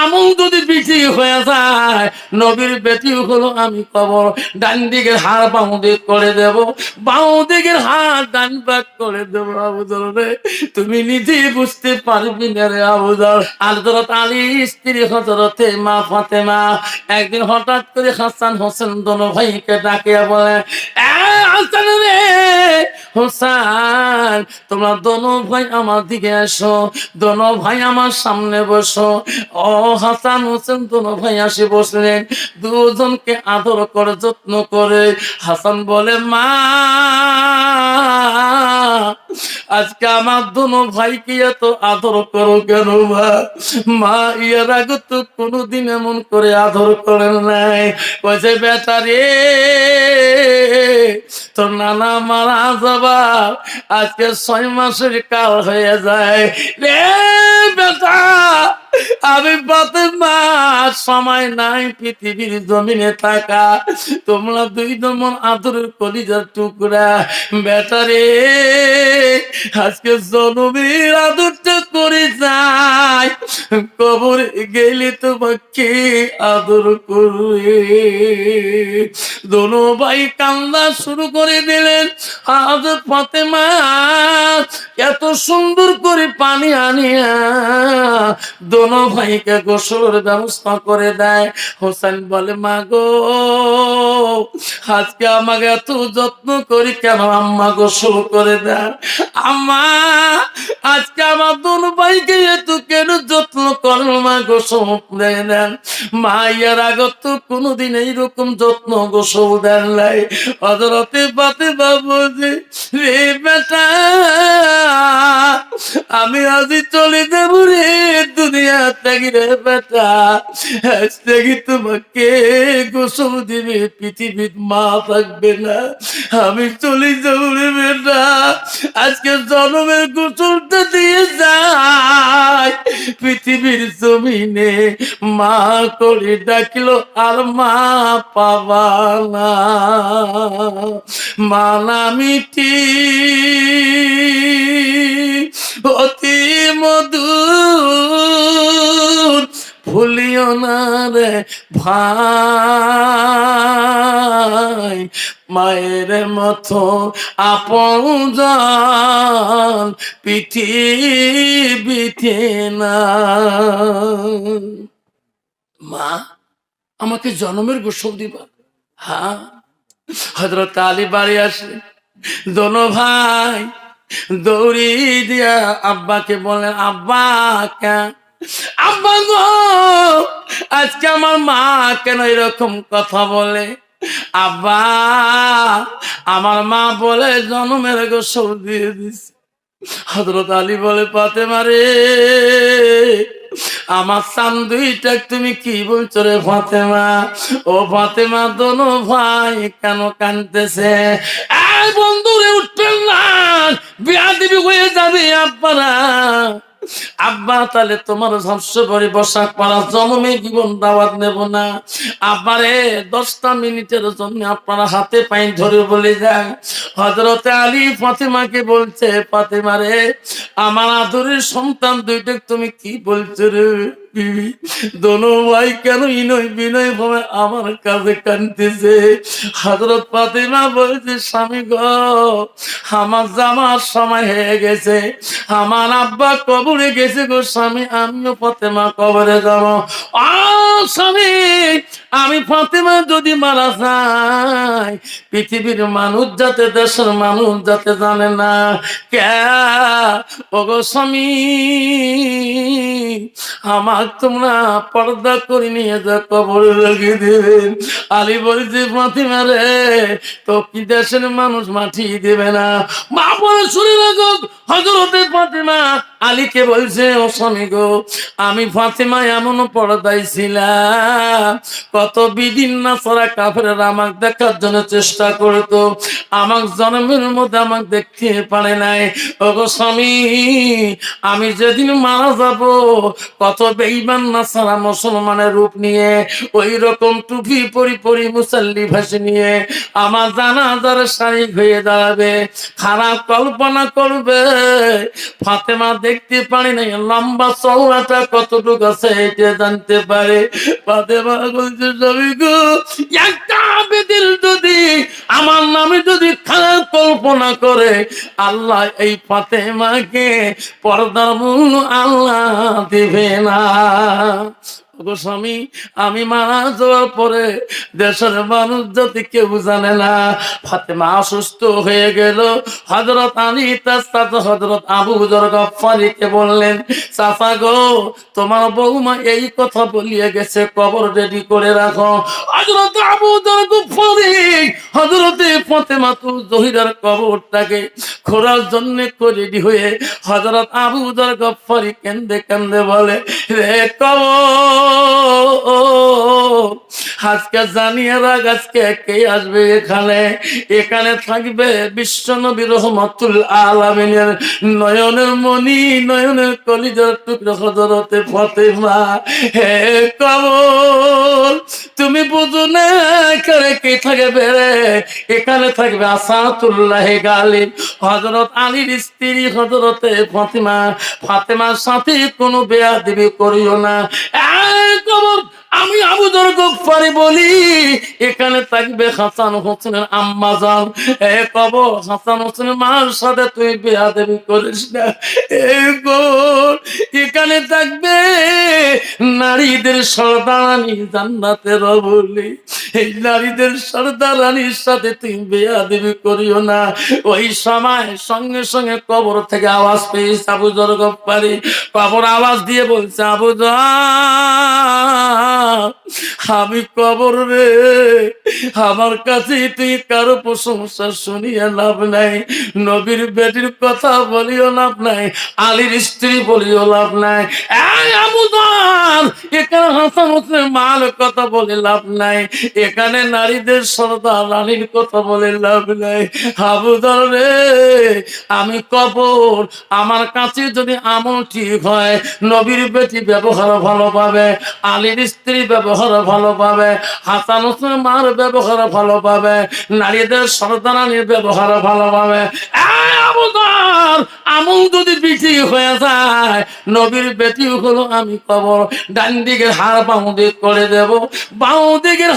আমল যদি বিক্রি হয়ে যায় নবীর বেটি হলো আমি কবর। ডান দিকের হাড় বাম দিক করে দেব। বাম দিকের হাড় ডান বাক করে দেব আবুদর রে। তুমি নিজেই বুঝতে পারবি না রে আবুদর আলদরত আলী স্ত্রী হজরতে মা ফাতেমা। একদিন হঠাৎ করে হাসান হোসেন দোনো ভাইকে ডাকিয়া বলে, "এ হাসান রে, হোসেন, তোমরা দোনো ভাই আমার দিকে এসো। দোনো ভাই আমার সামনে বসো। ও হাসান হোসেন দোনো ভাই আসে বসলেন। দুজনকে আদর করে যত্ন করে। হাসান বলে মা আজকে আমার দোনো ভাইকে এত আদর করো কেন মা? মা ইয়ার আগে তো কোনোদিন এমন করে আদর করেন নাই। কয়েছে বেটা রে, তোর নানা মারা যাবা। আজকে ছয় মাসের কাল হয়ে যায়। রে, বেটা, আমি পাতে মাস সময় নাই পৃথিবীর জমিনে থাকা। তোমরা দুই দমন আদরের কলিজার টুকরা। বেটারে আজকে জনবীর আদরটা করে যাই। কবর গেলে তোমাকে আদর করবে। দোনো ভাই কান্না শুরু করে দিলেন। আজ ফাতেমা এত সুন্দর করে পানি আনিয়া দোনো ভাইকে গোসলের ব্যবস্থা করে দেয়। হোসেন বলে মা গো আজকে আমাকে এত যত্ন করি কেন আম্মা গোসল করে দেয় আম্মা, আজকে আমার ভাইকে কেন যত্ন মা মা ইয়ার আগত তো কোনোদিন এইরকম যত্ন গোসল দেন নাই। হজরতে পাতে বাবু যে বেটা, আমি আজি চলে যাব রে দুনিয়া থেকে রে বেটা আজ থেকে তোমাকে গোসল দিবে, পৃথিবীর মা থাকবে না। আমি চলে যাব রে বেটা। আজকে জন্মের গোসলটা দিয়ে যায় পৃথিবীর জমিনে মা করে ডাকলো, আর মা পাবা না। মানা মিটি অতি মধুর ভুলিও না রে ভাই। মায়ের মতো আপন পৃথিবীতে না মা, আমাকে জন্মের গোসল দিবা? হ্যাঁ? হজরত আলী বাড়ি আসলে দোনো ভাই দৌড়ি দিয়া আব্বাকে বলেন আব্বা কেন আব্বা গো, আজকে আমার মা কেন এরকম কথা বলে? আব্বা, আমার মা বলে জন্মের গোসল দিয়ে দিছে। হজরত আলী বলে পাতে মারে আমার সান দুইটা তুমি কি বলছো রে ফাতেমা? ও ফাতেমা, দোনো ভাই কেন কানতেছে বন্ধুরে, উঠবেন না। বিয়া দিবি হয়ে যাবে আপনারা আব্বা, তাহলে তোমার ঝলসে পরে বসা করা জন্মে জীবন দাওয়াত নেব না। আব্বারে, দশটা মিনিটের জন্য আপনারা হাতে পাই ধরে বলে যায় হজরতে আলী ফাতেমাকে বলছে, ফাতেমা রে, আমার আদরের সন্তান দুইটা, তুমি কি বলছো রে? বিবি, দোনো ভাই কেন বিনয় ভাবে আমার কাছে কানতেছে হজরত বলছে, স্বামী গ, আমার জামার সময় হয়ে গেছে। আমার আব্বা কবরে গেছে গো স্বামী, আমিও ফাতেমা কবরে যাব। আ স্বামী, আমি ফাতেমা যদি মারা যাই, পৃথিবীর মানুষ যাতে, দেশের মানুষ যাতে জানে না। কে? ওগো স্বামী, আমার তোমরা পর্দা করে নিয়ে যা, কবরে রেখে দেবেন। আলী বলছে মাথিমা রে তো কি দেশের মানুষ মাটি দেবে না? মা বলে শুনে রাখো হজরতে ফাতিমা আলীকে বলছে, ও স্বামী গো, আমি ফাতিমা এমন পর্দায় ছিলাম। কত বিদিন না ছাড়া কাফেরা আমাকে দেখার জন্য চেষ্টা করতো। আমার জন্মের মধ্যে আমাকে দেখতে পারে নাই। ও গো স্বামী, আমি যেদিন মারা যাব, কত বেইমান না ছাড়া মুসলমানের রূপ নিয়ে ওই রকম টুপি পরি পরি মুসল্লি ভাসি নিয়ে আমার জানাজার শাড়ি হয়ে দাঁড়াবে। খারাপ কল্পনা করবে। ফাতেমা দেখতে পারি নাই, লম্বা চৌড়াটা কতটুকু আছে এটা জানতে পারে। ফাতেমা বলছে, স্বামী একটা আবেদিল যদি আমার নামে যদি খারাপ কল্পনা করে, আল্লাহ এই ফাতেমাকে পর্দার মূল আল্লাহ দিবে না। ওগো স্বামী, আমি মারা যাওয়ার পরে দেশের মানুষ যদি কেউ জানে না, ফাতেমা অসুস্থ হয়ে গেল। হজরত আলী সাথে হজরত আবু জর গফারিকে বললেন, চাচা গো, তোমার বৌমা এই কথা বলিয়ে গেছে, কবর রেডি করে রাখো। হজরত আবু জর গফারি হজরতে ফাতেমা তু জহিরার কবরটাকে খোরার জন্য রেডি হয়ে হজরত আবু জর গফারি কেন্দে কেন্দে বলে, রে কবর আজকে জানিয়ে রাখ, আজকে কে আসবে এখানে? এখানে থাকবে বিশ্ব নবী রহমতুল আলমিনের নয়নের মণি, নয়নের কলিজার টুকরো হজরতে ফতেমা। হে কবর, তুমি বুঝো না কে থাকবে রে? এখানে থাকবে আসাতুল্লাহ গালিব। হজরত আলীর স্ত্রী হজরতে ফাতিমা। ফাতেমার সাথে কোনো বেয়া দিবি করিও না। কবর আমি আবু গফারি বলি, এখানে থাকবে হাসান হোসেনের আম্মা যান। এ কবর, হাসান হোসেনের মার সাথে তুই বিয়া দেবি করিস না। এ এখানে থাকবে নারীদের সর্দারানি জান্নাতের বলি এই নারীদের সর্দারানির সাথে তুই বিয়া দেবি করিও না। ওই সময় সঙ্গে সঙ্গে কবর থেকে আওয়াজ পেয়েছে আবু গফারি কবর আওয়াজ দিয়ে বলছে, আবু জর আমি কবর রে, আমার কাছে তুই কারও প্রশংসা শুনিয়া লাভ নাই। নবীর বেটির কথা বলিও লাভ নাই, আলীর স্ত্রী বলিও লাভ নাই। এখানে হাসান হোসেন মাল কথা বলে লাভ নাই। এখানে নারীদের সর্দার রানীর কথা বলে লাভ নাই। আবুদার রে, আমি কবর, আমার কাছে যদি আমল ঠিক হয়, নবীর বেটি ব্যবহার ভালো পাবে, আলীর স্ত্রী ব্যবহার ভালো পাবে, হাসান হোসেন মার ব্যবহার ভালো পাবে, নারীদের সন্তানানির ব্যবহার ভালো পাবে। আমল যদি বিক্রি হয়ে যায়, নবীর বেটি হলো আমি কবর, ডান দিকের দিক করে দেব দিকের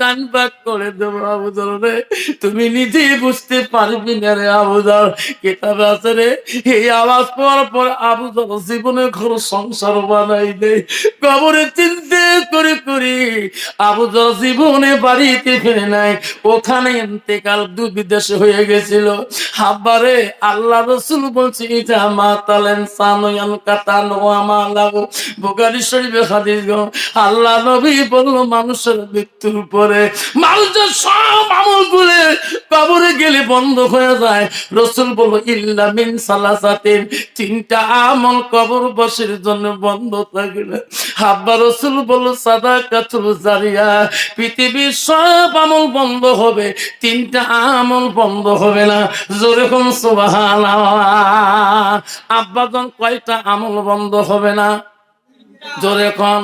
ডান করে দেবো আবুদর রে। তুমি নিজেই বুঝতে পারবি না রে আবুদর কিতাবে আছে রে? এই আওয়াজ পাওয়ার পর আবুদর জীবনে ঘর সংসার বানাই দে কবরে করে করি আবুদর জীবনে বাড়িতে ফিরে নাই। ওখানে ইন্তেকাল বিদেশে হয়ে গেছিল। হাব্বারে আল্লাহ রসুল বলছে এটা মা তালেন সানয়ান কাতান ও আমালাও বোকারি শরীফে হাদিস গো, আল্লাহ নবী বলল, মানুষের মৃত্যুর পরে মানুষের সব আমল গুলে কবরে গেলে বন্ধ হয়ে যায়। রসুল বলল, ইল্লা মিন সালাসাতিন। তিনটা আমল কবর বসের জন্য বন্ধ থাকে না হাব্বা রসুল বলল সাদা কাতুল জারিয়া। পৃথিবীর সব আমল বন্ধ হবে, তিনটা আমল বন্ধ হবে না। জোরে কোন আব্বাজন কয়টা আমল বন্ধ হবে না? জোরে কোন।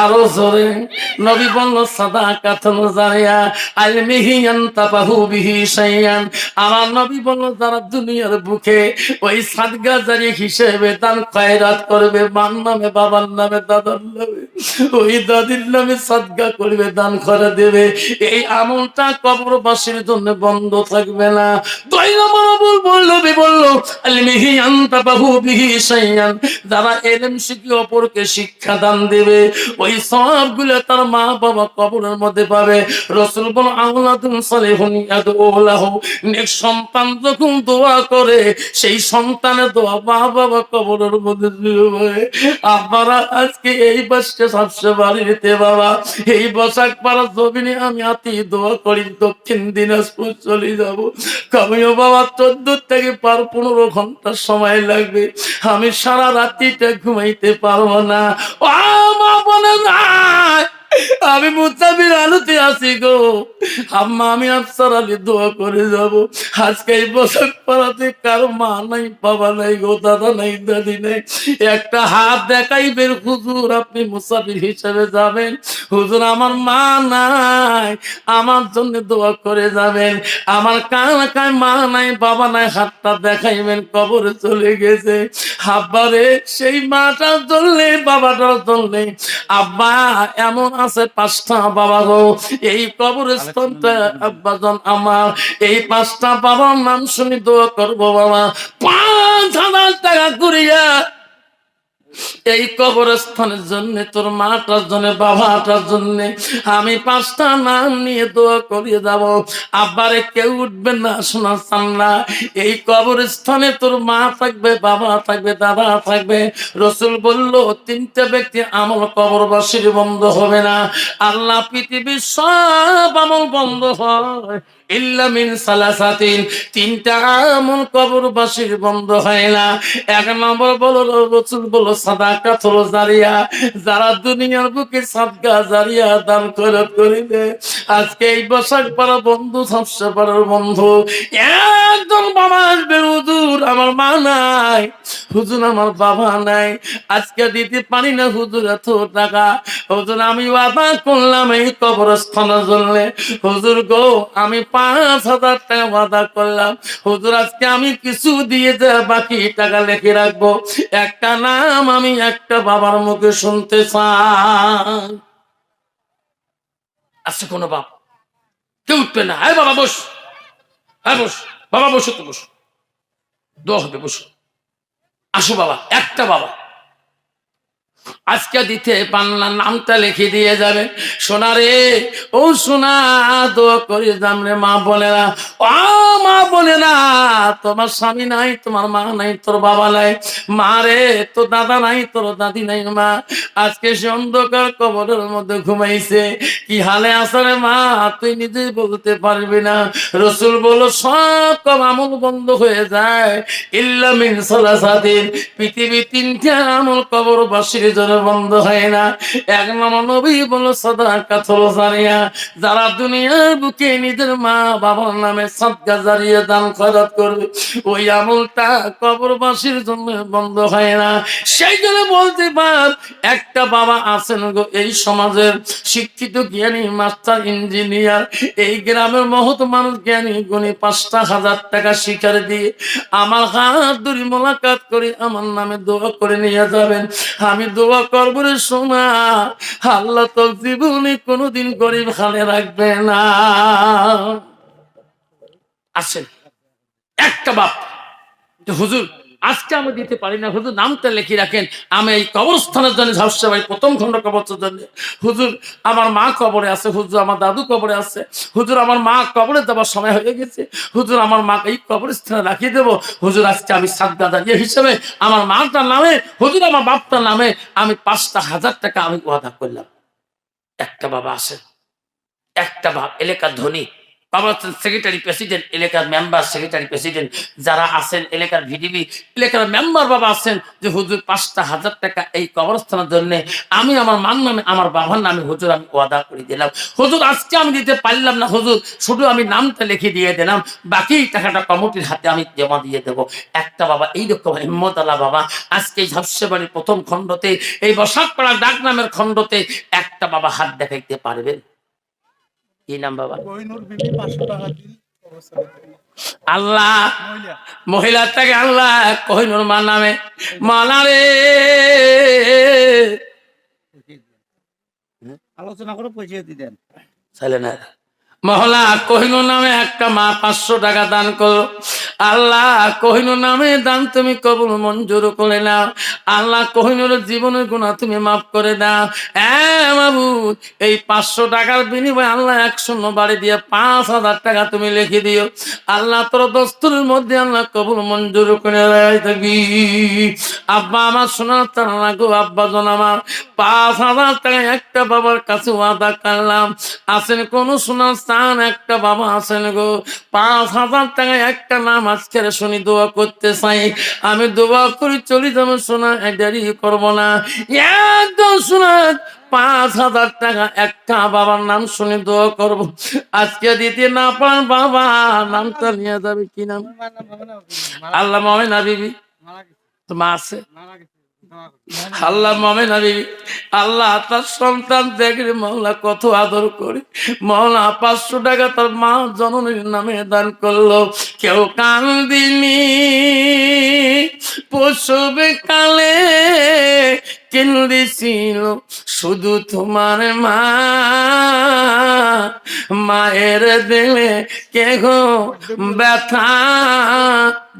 আরও জোরে। নবী বলল সাদা জারিয়া আলমিহিয়ান তাপাহু বিহি আমার নবী বলল, যারা দুনিয়ার বুকে ওই সাদগা জারি হিসেবে দান করবে নামে, বাবার নামে, দাদার নামে, ওই দাদির নামে সাদগা করবে, দান করে দেবে। এই আমলটা কবরবাসীর জন্য বন্ধ থাকবে না। তাই আমার আবুল বলল বলল আলমিহিয়ান তাপাহু বিহি শাইয়ান যারা এলেম শিখি অপরকে শিক্ষা দান দেবে ওই সবগুলো তার মা বাবা কবরের মধ্যে পাবে। রসুল বল সন্তান যখন দোয়া করে, সেই সন্তানের দোয়া মা বাবা কবরের মধ্যে আপনারা আজকে এই বাসকে সবসে বাড়িতে বাবা, এই বসাক পাড়া জমিনে আমি আতি দোয়া করি, দক্ষিণ দিনাজপুর চলে যাব। কামিও বাবা, চোদ্দ থেকে পার পনেরো ঘণ্টা সময় লাগবে। আমি সারা রাত্রিটা ঘুমাইতে পারব না। ও মা বলে না আমি মুতাবির আলোতে আছি গো। আম্মা, আমি আফসার আলী দোয়া করে যাব। আজকে এই বছর পাড়াতে কারও মা নাই, বাবা নাই গো, দাদা নাই, দাদি নাই। একটা হাত দেখাইবেন হুজুর, আপনি মুসাফির হিসেবে যাবেন। হুজুর, আমার মা নাই, আমার জন্য দোয়া করে যাবেন। আমার কানাকায় মা নাই, বাবা নাই, হাতটা দেখাইবেন, কবরে চলে গেছে। আব্বারে সেই মাটার জন্যে, বাবাটার জন্যে। আব্বা, এমন আছে পাঁচটা বাবা গো। এই কবরস্থানটা আব্বাজন আমার। এই পাঁচটা বাবার নাম শুনি দোয়া করব বাবা। পাঁচ হাজার টাকা করিয়া এই কবরস্থানের জন্য, তোর মাটার জন্য, বাবাটার জন্য আমি পাঁচটা নাম নিয়ে দোয়া করিয়ে যাব। আব্বারে কেউ উঠবে না শোনা না এই কবরস্থানে তোর মা থাকবে, বাবা থাকবে, দাদা থাকবে। রসুল বলল, তিনটা ব্যক্তি আমল কবর কবরবাসীর বন্ধ হবে না। আল্লাহ পৃথিবীর সব আমল বন্ধ হয়। বন্ধ হয় না। এক নম্বর যারা দুনিয়ার বুকে সাদকা জারিয়া দান করে আজকে এই বসাক পাড়া বন্ধু সবসে পাড়ার বন্ধু। একজন বাবা আসবে, হুজুর আমার মা নাই, হুজুর আমার বাবা নাই। আজকে দিতে পারি না হুজুর এত টাকা। হুজুর, আমি বাবা করলাম এই কবরস্থানের জন্য। হুজুর গো, আমি পাঁচ হাজার টাকা বাধা করলাম। হুজুর, আজকে আমি কিছু দিয়ে যা বাকি টাকা লেখে রাখব। একটা নাম আমি একটা বাবার মুখে শুনতে চাই। আছে কোনো বাপ? কেউ উঠবে না। হ্যাঁ বাবা, বস। হ্যাঁ বস। বাবা বসো তো বসো। দোয়া হবে বসো। আসো বাবা একটা বাবা। আজকে দিতে পান্নার নামটা লিখে দিয়ে যাবে। সোনা রে, ও সোনা, দোয়া করি দাম রে মা বলে না ও মা বলে না তোমার স্বামী নাই, তোমার মা নাই, তোর বাবা নাই। মা রে, তোর দাদা নাই, তোর দাদি নাই মা। আজকে সে অন্ধকার কবরের মধ্যে ঘুমাইছে। কি হালে আসারে মা, তুই নিজেই বলতে পারবি না। রসুল বলো সব কম আমল বন্ধ হয়ে যায়। ইল্লা মিন সালাসাতিন। পৃথিবী তিনটা আমল জন্য বন্ধ হয় না। এক নম্বর নবী বলো হলো জারিয়া। যারা দুনিয়ার বুকে নিজের মা বাবার নামে সাদকা জারিয়া দান খরচ করবে ওই আমলটা কবরবাসীর জন্য বন্ধ হয় না। সেই জন্য বলতে পার, একটা বাবা আছেন গো এই সমাজের শিক্ষিত জ্ঞানী, মাস্টার ইঞ্জিনিয়ার। এই গ্রামের মহৎ মানুষ জ্ঞানী, গুণী পাঁচটা হাজার টাকা শিকার দিয়ে আমার হাত ধরে মোলাকাত করে আমার নামে দোয়া করে নিয়ে যাবেন। আমি করব রে সোনা। আল্লাহ তো জীবনে কোনোদিন গরিব খালে রাখবে না। আসেন। একটা বাপ। হুজুর আজকে আমি দিতে পারি না। হুজুর, নামটা লিখে রাখেন। আমি এই কবরস্থানের জন্য ঝাপসা ভাই প্রথম খণ্ড কবরের জন্য। হুজুর, আমার মা কবরে আছে, হুজুর, আমার দাদু কবরে আছে। হুজুর, আমার মা কবরে দেওয়ার সময় হয়ে গেছে। হুজুর, আমার মা এই কবরস্থানে রাখিয়ে দেবো। হুজুর, আজকে আমি সাদ্দা দাঁড়িয়ে হিসেবে আমার মাটার নামে, হুজুর, আমার বাপটার নামে আমি পাঁচটা হাজার টাকা আমি ওয়াদা করলাম। একটা বাবা আসে, একটা বাপ, এলাকার ধনী হচ্ছেন সেক্রেটারি প্রেসিডেন্ট এলাকার মেম্বার সেক্রেটারি প্রেসিডেন্ট যারা আছেন এলাকার ভিডিবি এলাকার মেম্বার বাবা আছেন যে, হুজুর, পাঁচটা হাজার টাকা এই কবরস্থানের জন্য আমি আমার মান নামে, আমার বাবার নামে, হুজুর, আমি ওয়াদা করে দিলাম। হুজুর, আজকে আমি দিতে পারলাম না, হুজুর, শুধু আমি নামটা লিখে দিয়ে দিলাম, বাকি টাকাটা কমিটির হাতে আমি জমা দিয়ে দেব। একটা বাবা এইরকম হিম্মত আলা বাবা, আজকে এই ঝাপসে বাড়ির প্রথম খণ্ডতে, এই বসাকপাড়া ডাক নামের খণ্ডতে একটা বাবা হাত দেখাইতে পারবেন কি নাম বাবা। আল্লাহ মহিলার থেকে আল্লাহ কহিনুর মা নামে। মানারে আলোচনা করে পৌঁছে দিতেন। চাইলে না মহলা কহিনুর নামে একটা মা পাঁচশো টাকা দান করো আল্লাহ কহিনুর নামে দান তুমি কবুল মঞ্জুর করে নাও। আল্লাহ কহিনুর জীবনের গুণা তুমি মাফ করে দাও। বাবু এই পাঁচশো টাকার বিনিময়ে আল্লাহ এক শূন্য বাড়ি দিয়ে পাঁচ হাজার টাকা তুমি লিখে দিও। আল্লাহ তোর দস্তুরের মধ্যে আল্লাহ কবুল মঞ্জুর করে থাকি আব্বা আমার শোনার তারা গো, আব্বা জন আমার, পাঁচ হাজার টাকা একটা বাবার কাছে ওয়াদা করলাম। আছেন কোন শোনার স্থান একটা বাবা আছেন গো। পাঁচ হাজার টাকা একটা নাম আজকের শুনি দোয়া করতে চাই। আমি দোয়া করি চলি যাব শোনা দেরি করব না। একদম শোনা পাঁচ হাজার টাকা একটা বাবার নাম শুনে দোয়া করব। আজকে দিতে না পারেন বাবা নামটা নিয়ে যাবে কি নাম? নাম হবে না, আল্লাহ বিবি। মা আছে। আল্লাহ মমিনা বিবি। আল্লাহ তার সন্তান দেখলে মহলা কত আদর করে। মহলা পাঁচশো টাকা তার মা জননীর নামে দান করল। কেউ কান দিনি পশুবে কালে কেন্দ্রেছিল শুধু তোমার মা। মায়ের দিলে কে গো ব্যথা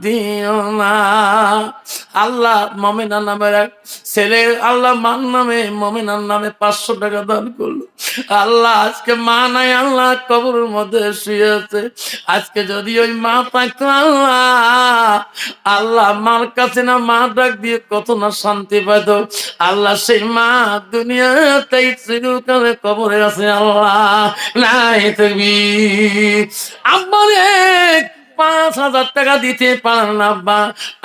দিও না। আল্লাহ মমিনা নামের এক ছেলে, আল্লাহ মান নামে মমিনার নামে পাঁচশো টাকা দান করল। আল্লাহ আজকে মা নাই, আল্লাহ কবরের মধ্যে আজকে যদি ওই মা থাকতো, আল্লাহ আল্লাহ মার কাছে না মা ডাক দিয়ে কত না শান্তি পাইত। আল্লাহ সেই মা দুনিয়াতেই চিরকালে কবরে আছে, আল্লাহ। নাই তুমি আমার পাঁচ হাজার টাকা দিতে পারেন না বা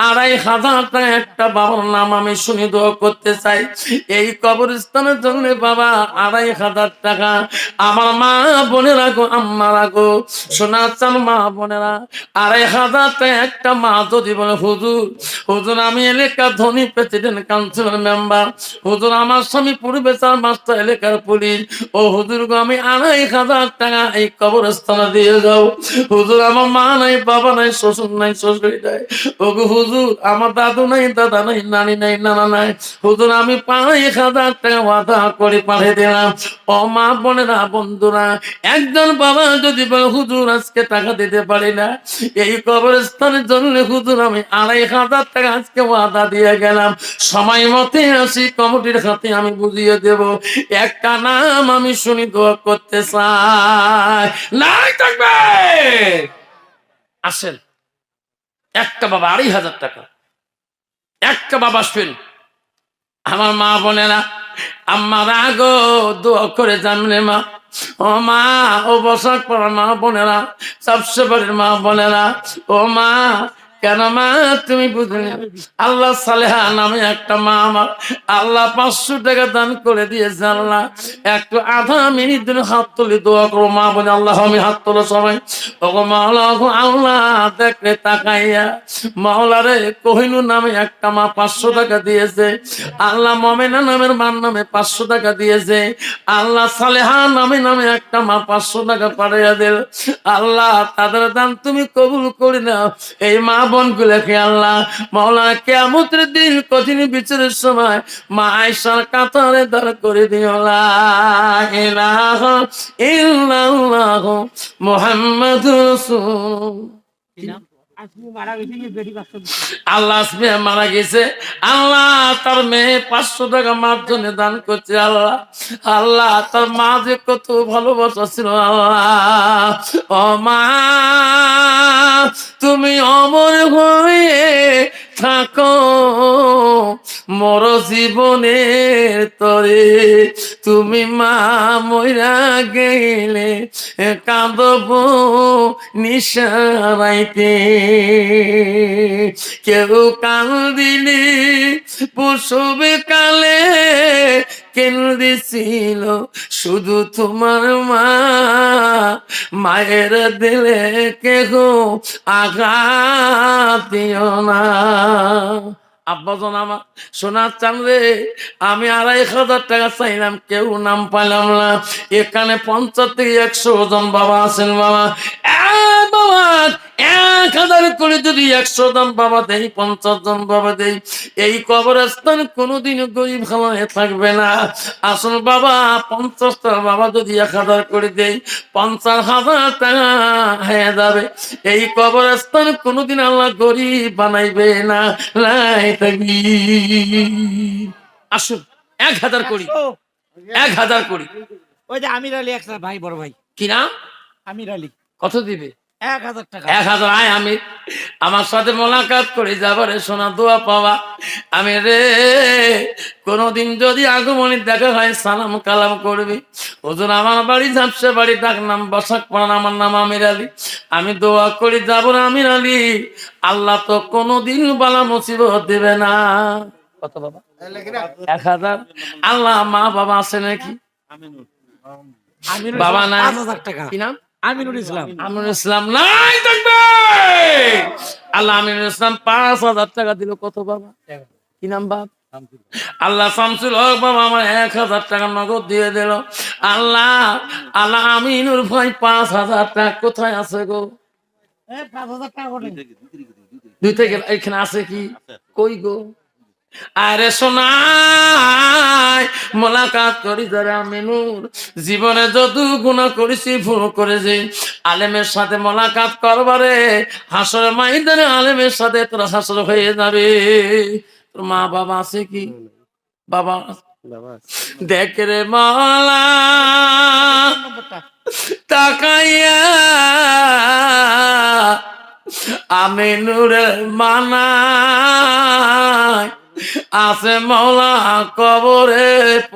আড়াই হাজার টাকা একটা বাবার নাম আমি শুনি করতে চাই। এই কবরস্থানের জন্য, বাবা, আড়াই হাজার টাকা। আমার মা বোনেরা গো, আম্মারা গো চান মা বোনেরা, আড়াই হাজার টাকা একটা মা যদি বলে, হুজুর হুজুর, আমি এলাকা ধনী প্রেসিডেন্ট, কাউন্সিলর মেম্বার, হুজুর, আমার স্বামী পূর্বে চার মাস্টার, এলাকার পুলিশ, ও হুজুর গো, আমি আড়াই হাজার টাকা এই কবরস্থানে দিয়ে যাও। হুজুর, আমার মা নাই বাবা নাই, শ্বশুর নাই, শ্বশুরি নাই। ও গো হুজুর, আমার দাদু নাই, দাদা নাই, নানি নাই, নানা নাই। হুজুর, আমি পাঁচ হাজার টাকা ওয়াদা করে পাঠিয়ে দিলাম। ও মা বোনেরা, বন্ধুরা, একজন বাবা যদি হুজুর, আজকে টাকা দিতে পারি না। এই কবরস্থানের জন্য হুজুর, আমি আড়াই হাজার টাকা আজকে ওয়াদা দিয়ে গেলাম। সময় মতে আসি, কমিটির হাতে আমি বুঝিয়ে দেব, একটা নাম আমি শুনি, দোয়া করতে চাই। নাই থাকবে! আসেন। একটা বাবা আড়াই হাজার টাকা। একটা বাবা আসবেন। আমার মা বোনেরা আমার আগ, দোয়া করে জানলে মা। ও মা, ও বসার পর মা বোনেরা সবসে বাড়ির মা বোনেরা ও মা কেন মা, তুমি বুঝলে? আল্লাহ সালেহা নামে একটা মা আমার। আল্লাহ পাঁচশো টাকা দান করে দিয়েছে আল্লাহ। একটু আধা মিনিট ধরে হাত তুলে দোয়া করো মা বলে, আল্লাহ, আমি হাত তোলো সবাই। ওগো মাওলা, ওগো আল্লাহ দেখলে তাকাইয়া। মাওলারে কহিনু নামে একটা মা পাঁচশো টাকা দিয়েছে। আল্লাহ মমেনা নামের মার নামে পাঁচশো টাকা দিয়েছে। আল্লাহ সালেহা নামে নামে একটা মা পাঁচশো টাকা পাঠাইয়া দিল। আল্লাহ, তাদের দান তুমি কবুল করে নাও। এই মা বোন গুলোকে আল্লাহ? মাওলা কেমতের দিন কঠিন বিচারের সময় মা আয়সার কাতারে দর করে দিওলা ইলাহা ইল্লাল্লাহ মুহাম্মাদুর রাসূল। আল্লাহ মারা গেছে। আল্লাহ তার মেয়ে পাঁচশো টাকা মার জন্য দান করছে আল্লাহ। আল্লাহ তার মা যে কত ভালোবাসা ছিল তুমি অমর হয়ে থাকো। মর জীবনের তরে তুমি মা মইরা গেলে কাঁদব নিশারাইতে। কেউ কান্দিলে পশুবে কালে কেন্দ্রেছিল শুধু তোমার মা। মায়ের দিলে কেহ আঘাত দিও না। আব্বাজন আমার, সোনার চান রে, আমি আড়াই হাজার টাকা চাইলাম, কেউ নাম পাইলাম না। এখানে পঞ্চাশ থেকে একশো জন বাবা আছেন বাবা বাবা। এক হাজার করে যদি একশো জন বাবা দেই পঞ্চাশ জন বাবা দেই এই কবরস্থান কোনোদিন গরিব খালায় থাকবে না। আসল বাবা পঞ্চাশটা বাবা যদি এক হাজার করে দেই পঞ্চাশ হাজার টাকা হয়ে যাবে। এই কবরস্থান কোনোদিন আল্লাহ গরিব বানাইবে না। লাই থাকবি আসুন এক হাজার করি। এক হাজার করি। ওই যে আমির আলী একটা ভাই বড় ভাই। কি না আমির আলী। কত দিবে? এক হাজার টাকা। এক হাজার আয় আমি আমার সাথে মোলাকাত করে যাবারে সোনা দোয়া পাওয়া। আমি রে কোনদিন যদি আগমনী দেখা হয় সালাম কালাম করবি। ওজন আমার বাড়ি ঝাপসে বাড়ি ডাক নাম বসাক পান আমার নাম আমির আলী। আমি দোয়া করি যাব আমির আলী। আল্লাহ তো কোনোদিন বালা মুসিবত দেবে না। কত বাবা? এক হাজার। আল্লাহ মা বাবা আছে নাকি? বাবা হাজার টাকা। কি নাম? আমিনুল ইসলাম। আমিনুল ইসলাম নাই থাকবে। আল্লাহ আমিনুল ইসলাম পাঁচ হাজার টাকা দিল। কত বাবা? কি নাম বাপ? আল্লাহ শামসুল হক বাবা আমার এক হাজার টাকা নগদ দিয়ে দিল। আল্লাহ আল্লাহ আমিনুর ভাই পাঁচ হাজার টাকা কোথায় আছে গো? এ, পাঁচ হাজার টাকা দুই থেকে এখানে আছে কি? কই গো? আরে সোনাই মোলাকাত করি যারা মেনুর জীবনে যত গুণা করেছি ভুল করেছি। আলেমের সাথে মোলাকাত করবারে হাসর মাইদানে আলেমের সাথে তোরা হাসর হয়ে যাবে। তোর মা বাবা আছে কি? বাবা দেখ রে মালা তাকাইয়া। আমি নূরের মানায় আছে মৌলা কবরে